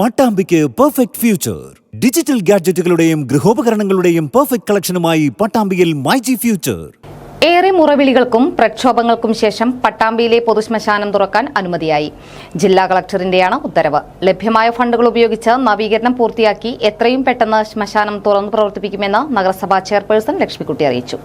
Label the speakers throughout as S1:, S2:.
S1: പട്ടാമ്പിക്ക് perfect future digital ഗാഡ്ജറ്റുകളുടെയും ഗൃഹോപകരണങ്ങളുടെയും perfect കളക്ഷനുമായി പട്ടാമ്പിയിൽ മൈജി ഫ്യൂച്ചർ
S2: ഏറെ മുറവിളികൾക്കും പ്രക്ഷോഭങ്ങൾക്കും ശേഷം പട്ടാമ്പിയിലെ പൊതുശ്മശാനം തുറക്കാൻ അനുമതിയായി. ജില്ലാ കളക്ടറിന്റെയാണ് ഉത്തരവ്. ലഭ്യമായ ഫണ്ടുകൾ ഉപയോഗിച്ച് നവീകരണം പൂർത്തിയാക്കി എത്രയും പെട്ടെന്ന് ശ്മശാനം തുറന്നു പ്രവർത്തിപ്പിക്കുമെന്ന് നഗരസഭാ ചെയർപേഴ്സൺ ലക്ഷ്മിക്കുട്ടി അറിയിച്ചു.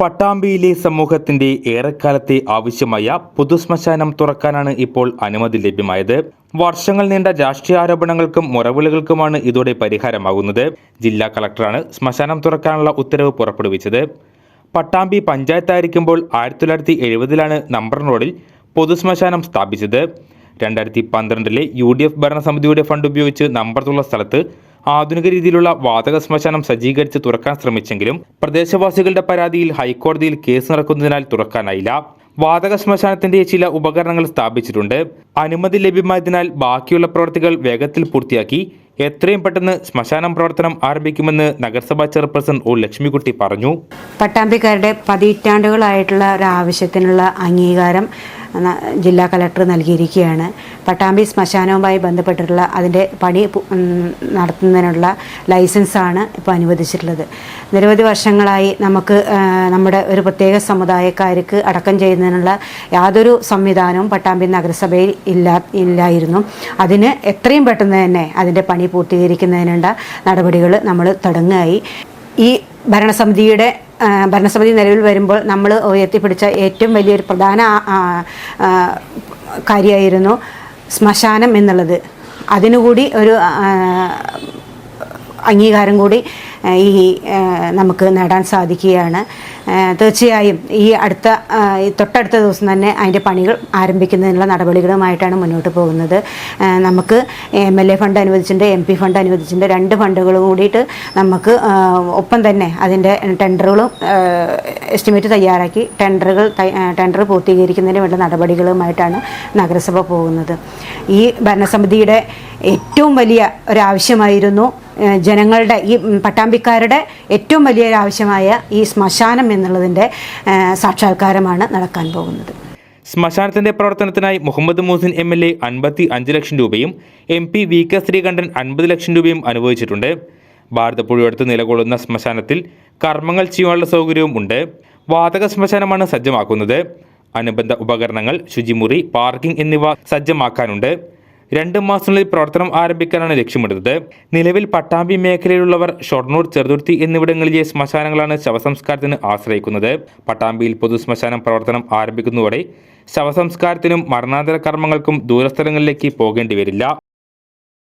S3: പട്ടാമ്പിയിലെ സമൂഹത്തിന്റെ ഏറെക്കാലത്തെ ആവശ്യമായ പൊതുശ്മശാനം തുറക്കാനാണ് ഇപ്പോൾ അനുമതി ലഭ്യമായത്. വർഷങ്ങൾ നീണ്ട രാഷ്ട്രീയ ആരോപണങ്ങൾക്കും മുറവിളികൾക്കുമാണ് ഇതോടെ പരിഹാരമാകുന്നത്. ജില്ലാ കളക്ടറാണ് ശ്മശാനം തുറക്കാനുള്ള ഉത്തരവ് പുറപ്പെടുവിച്ചത്. പട്ടാമ്പി പഞ്ചായത്തായിരിക്കുമ്പോൾ ആയിരത്തി തൊള്ളായിരത്തി എഴുപതിലാണ് നമ്പർ റോഡിൽ പൊതുശ്മശാനം സ്ഥാപിച്ചത്. രണ്ടായിരത്തി പന്ത്രണ്ടിലെ യു ഡി എഫ് ഭരണസമിതിയുടെ ഫണ്ട് ഉപയോഗിച്ച് നമ്പർത്തുള്ള സ്ഥലത്ത് ആധുനിക രീതിയിലുള്ള വാതക ശ്മശാനം സജ്ജീകരിച്ച് തുറക്കാൻ ശ്രമിച്ചെങ്കിലും പ്രദേശവാസികളുടെ പരാതിയിൽ ഹൈക്കോടതിയിൽ കേസ് നടക്കുന്നതിനാൽ തുറക്കാനായില്ല. വാതക ശ്മശാനത്തിന്റെ ചില ഉപകരണങ്ങൾ സ്ഥാപിച്ചിട്ടുണ്ട്. അനുമതി ലഭ്യമായതിനാൽ ബാക്കിയുള്ള പ്രവൃത്തികൾ വേഗത്തിൽ പൂർത്തിയാക്കി എത്രയും പെട്ടെന്ന് ശ്മശാനം പ്രവർത്തനം ആരംഭിക്കുമെന്ന് നഗരസഭാ ചെയർപേഴ്സൺ ഒ. ലക്ഷ്മിക്കുട്ടി പറഞ്ഞു.
S4: പട്ടാമ്പിക്കാരുടെ പതിറ്റാണ്ടുകളായിട്ടുള്ള ഒരു ആവശ്യത്തിനുള്ള അംഗീകാരം ജില്ലാ കലക്ടർ നൽകിയിരിക്കുകയാണ്. പട്ടാമ്പി ശ്മശാനവുമായി ബന്ധപ്പെട്ടിട്ടുള്ള അതിന്റെ പണി നടത്തുന്നതിനുള്ള ലൈസൻസാണ് ഇപ്പോൾ അനുവദിച്ചിട്ടുള്ളത്. നിരവധി വർഷങ്ങളായി നമുക്ക് നമ്മുടെ ഒരു പ്രത്യേക സമുദായക്കാർക്ക് അടക്കം ചെയ്യുന്നതിനുള്ള യാതൊരു സംവിധാനവും പട്ടാമ്പി നഗരസഭയിൽ ഇല്ല ഇല്ലായിരുന്നു. അതിന് എത്രയും പെട്ടെന്ന് തന്നെ അതിന്റെ പണി പൂർത്തീകരിക്കുന്നതിനുള്ള നടപടികൾ നമ്മൾ തുടങ്ങുകയായി. ഈ ഭരണസമിതിയുടെ ഭരണസമിതി നിലവിൽ വരുമ്പോൾ നമ്മൾ ഉയർത്തിപ്പിടിച്ച ഏറ്റവും വലിയൊരു പ്രധാന കാര്യമായിരുന്നു ശ്മശാനം എന്നുള്ളത്. അതിനുകൂടി ഒരു അംഗീകാരം കൂടി ഈ നമുക്ക് നേടാൻ സാധിക്കുകയാണ്. തീർച്ചയായും ഈ അടുത്ത തൊട്ടടുത്ത ദിവസം തന്നെ അതിന്റെ പണികൾ ആരംഭിക്കുന്നതിനുള്ള നടപടികളുമായിട്ടാണ് മുന്നോട്ട് പോകുന്നത്. നമുക്ക് എം എൽ എ ഫണ്ട് അനുവദിച്ചിട്ടുണ്ട് എം പി ഫണ്ട് അനുവദിച്ചിട്ടുണ്ട്. രണ്ട് ഫണ്ടുകൾ കൂടിയിട്ട് നമുക്ക് ഒപ്പം തന്നെ അതിന്റെ ടെൻഡറുകളും എസ്റ്റിമേറ്റ് തയ്യാറാക്കി ടെൻഡറുകൾ ടെൻഡർ പൂർത്തീകരിക്കുന്നതിന് വേണ്ട നടപടികളുമായിട്ടാണ് നഗരസഭ പോകുന്നത്. ഈ ഭരണസമിതിയുടെ ഏറ്റവും വലിയ ഒരാവശ്യമായിരുന്നു ജനങ്ങളുടെ ഈ പട്ടാമ്പിക്കാരുടെ ഏറ്റവും വലിയൊരു ആവശ്യമായ ഈ ശ്മശാനം എന്നുള്ളതിന്റെ സാക്ഷാത്കാരമാണ് നടക്കാൻ പോകുന്നത്.
S3: ശ്മശാനത്തിന്റെ പ്രവർത്തനത്തിനായി Muhammad Muhsin M L A അൻപത്തി അഞ്ച് ലക്ഷം രൂപയും M P V K Sreekandan അൻപത് ലക്ഷം രൂപയും അനുവദിച്ചിട്ടുണ്ട്. ഭാരതപ്പുഴയടുത്ത് നിലകൊള്ളുന്ന ശ്മശാനത്തിൽ കർമ്മങ്ങൾ ചെയ്യാനുള്ള സൗകര്യവും ഉണ്ട്. വാതക ശ്മശാനമാണ് സജ്ജമാക്കുന്നത്. അനുബന്ധ ഉപകരണങ്ങൾ ശുചിമുറി പാർക്കിംഗ് എന്നിവ സജ്ജമാക്കാനുണ്ട്. രണ്ട് മാസത്തിനുള്ളിൽ പ്രവർത്തനം ആരംഭിക്കാനാണ് ലക്ഷ്യമിടുന്നത്. നിലവിൽ പട്ടാമ്പി മേഖലയിലുള്ളവർ ഷൊർണൂർ ചെറുതുരുത്തി എന്നിവിടങ്ങളിലെ ശ്മശാനങ്ങളാണ് ശവസംസ്കാരത്തിന് ആശ്രയിക്കുന്നത്. പട്ടാമ്പിയിൽ പൊതു ശ്മശാനം പ്രവർത്തനം ആരംഭിക്കുന്നതോടെ ശവസംസ്കാരത്തിനും മരണാന്തര കർമ്മങ്ങൾക്കും ദൂരസ്ഥലങ്ങളിലേക്ക് പോകേണ്ടി വരില്ല.